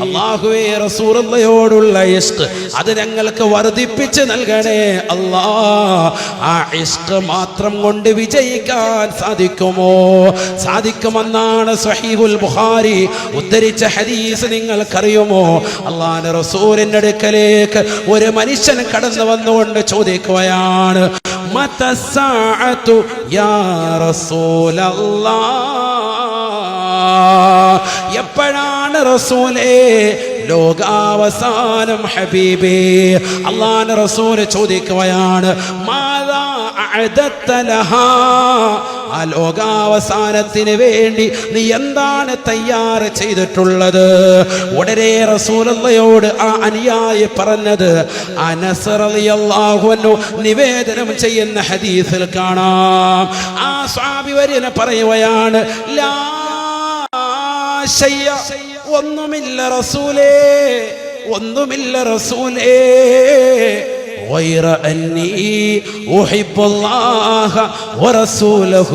അള്ളാഹുവേ റസൂറല്ലയോടുള്ള ഇഷ്ക്. അത് ഞങ്ങൾക്ക് വർദ്ധിപ്പിച്ച് നൽകണേ അല്ലാ. ആ ഇഷ്ക് മാത്രം കൊണ്ട് വിജയിക്കാൻ സാധിക്കുമോ? സാധിക്കുമെന്നാണ് സഹീഹുൽ ബുഖാരി ഉദ്ധരിച്ച ഹദീസ് നിങ്ങൾക്കറിയുമോ? അള്ളാഹ് റസൂലിന്റെ അടുക്കലേക്ക് ഒരു മനുഷ്യൻ കടന്നു വന്നുകൊണ്ട് ചോദിക്കുകയാണ് മതസ്സാഅതു യാ റസൂലല്ലാ? എപ്പോഴാണ് റസൂലേ? ലോകാവസാനം ഹബീബേ. അള്ളാഹ് റസൂൽ ചോദിക്കുകയാണ്? ആ ലോകാവസാനത്തിന് വേണ്ടി നീ എന്താണ് തയ്യാറ് ചെയ്തിട്ടുള്ളത്? ഉടനെ റസൂലയോട് ആ അനുയായി പറഞ്ഞത് നിവേദനം ചെയ്യുന്ന ഹദീസിൽ കാണാം. ആ സ്വാമി വര്യനെ പറയുകയാണ് ലാ ശയ്യ. ഒന്നുമില്ല റസൂലേ ഒന്നുമില്ല റസൂലേ غير أني أحب الله ورسوله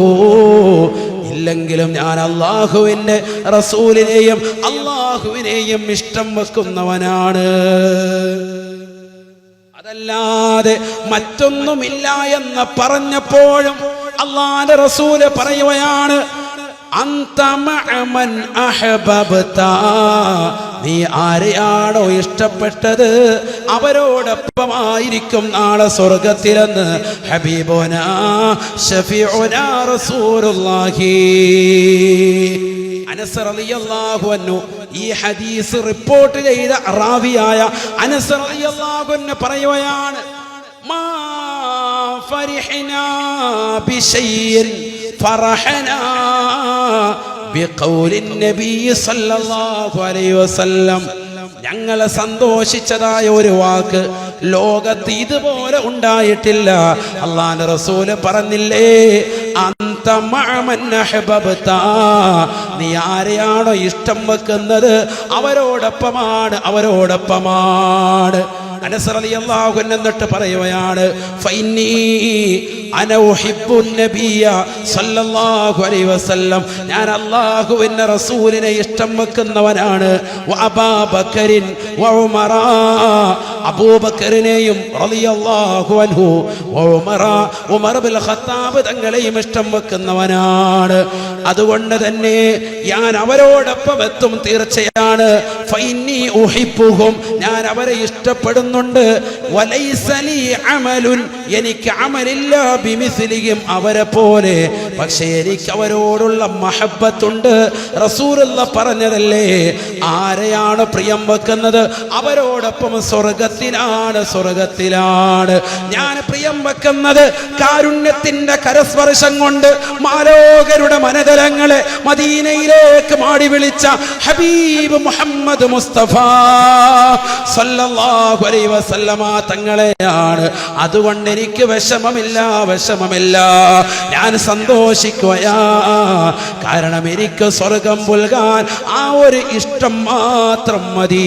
ഇല്ലെങ്കിലും ഞാൻ അള്ളാഹുവിൻ്റെ റസൂലിനെയും അള്ളാഹുവിനെയും ഇഷ്ടം വെക്കുന്നവനാണ് അതല്ലാതെ മറ്റൊന്നുമില്ല എന്ന് പറഞ്ഞപ്പോഴും അള്ളാന്റെ റസൂല് പറയുകയാണ് അന്ത മഅമൻ അഹ്ബബ്ത. നീ ആരെയാണോ ഇഷ്ടപ്പെട്ടത്? അവരോടൊപ്പമായിരിക്കും നാളെ സ്വർഗത്തിലെന്ന്. ഹബീബോന ഈ ഹദീസ് റിപ്പോർട്ട് ചെയ്ത റാവിയായ അനസ് റളിയല്ലാഹു അൻഹു പറയുകയാണ് മാ ഫറഹനാ ഞങ്ങളെ സന്തോഷിച്ചതായ ഒരു വാക്ക് ലോകത്ത് ഇതുപോലെ ഉണ്ടായിട്ടില്ല. അള്ളാന്റെ റസൂൽ പറഞ്ഞില്ലേ. നീ ആരെയാണോ ഇഷ്ടം വെക്കുന്നത്? അവരോടൊപ്പമാണ് അവരോടൊപ്പമാണ്. എന്നിട്ട് പറയുകയാണ് ഞാൻ അല്ലാഹുവിന്റെ റസൂലിനെ ഇഷ്ടം വെക്കുന്നവനാണ്. അബൂബക്കറിനെയും തങ്ങളെയും ഇഷ്ടം വെക്കുന്നവനാണ്. അതുകൊണ്ട് തന്നെ ഞാൻ അവരോടൊപ്പം എത്തും തീർച്ചയാണ്. ഞാൻ അവരെ ഇഷ്ടപ്പെടുന്നുണ്ട്. എനിക്ക് അമലില്ല ബിമിസ്ലിഹിം അവരെ പോലെ പക്ഷേ എനിക്ക് അവരോടുള്ള മഹബത്തുണ്ട്. റസൂലുള്ള പറഞ്ഞതല്ലേ? ആരെയാണ് പ്രിയം വെക്കുന്നത്? അവരോടൊപ്പം സ്വർഗത്തിലാണ് സ്വർഗത്തിലാണ്. ഞാൻ പ്രിയം വെക്കുന്നത് കാരുണ്യത്തിന്റെ കരസ്പർശം കൊണ്ട് മാലോകരുടെ മനതലങ്ങളെ മദീനയിലേക്ക് മാടി വിളിച്ച ഹബീബ് മുഹമ്മദ് മുസ്തഫ സല്ലല്ലാഹു അലൈഹി വസല്ലമ തങ്ങളെയാണ്. അതുകൊണ്ട് എനിക്ക് വിഷമമില്ല വിഷമമില്ല. ഞാൻ സന്തോഷിക്കുകയാ കാരണം എനിക്ക് സ്വർഗം പുൽകാൻ ആ ഒരു ഇഷ്ടം മാത്രം മതി.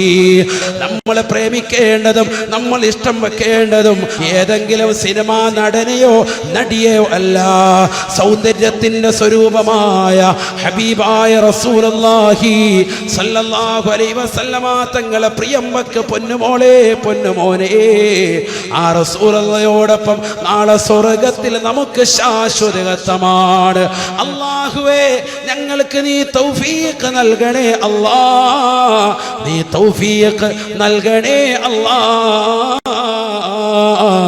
നമ്മൾ പ്രേമിക്കേണ്ടതും നമ്മൾ ഇഷ്ടം വെക്കേണ്ടതും ഏതെങ്കിലും സിനിമാ നടനെയോ നടിയോ അല്ല. സൗന്ദര്യത്തിന്റെ സ്വരൂപമായ ഹബീബായ റസൂലുള്ളാഹി സല്ലല്ലാഹു അലൈഹി വസല്ലമ തങ്ങളെ പ്രിയം വെക്ക് പൊന്നുമോളെ പൊന്നുമോനെ. ആ റസൂലുള്ളയോടൊപ്പം നാളെ സ്വർഗത്തിൽ നമുക്ക് ശാശ്വതത്വമാണ് അള്ളാഹുവേ ഞങ്ങൾക്ക് നീ തൗഫീഖ് നൽകണേ അല്ലാ. നീ തൗഫീഖ് നൽകണേ അല്ലാ.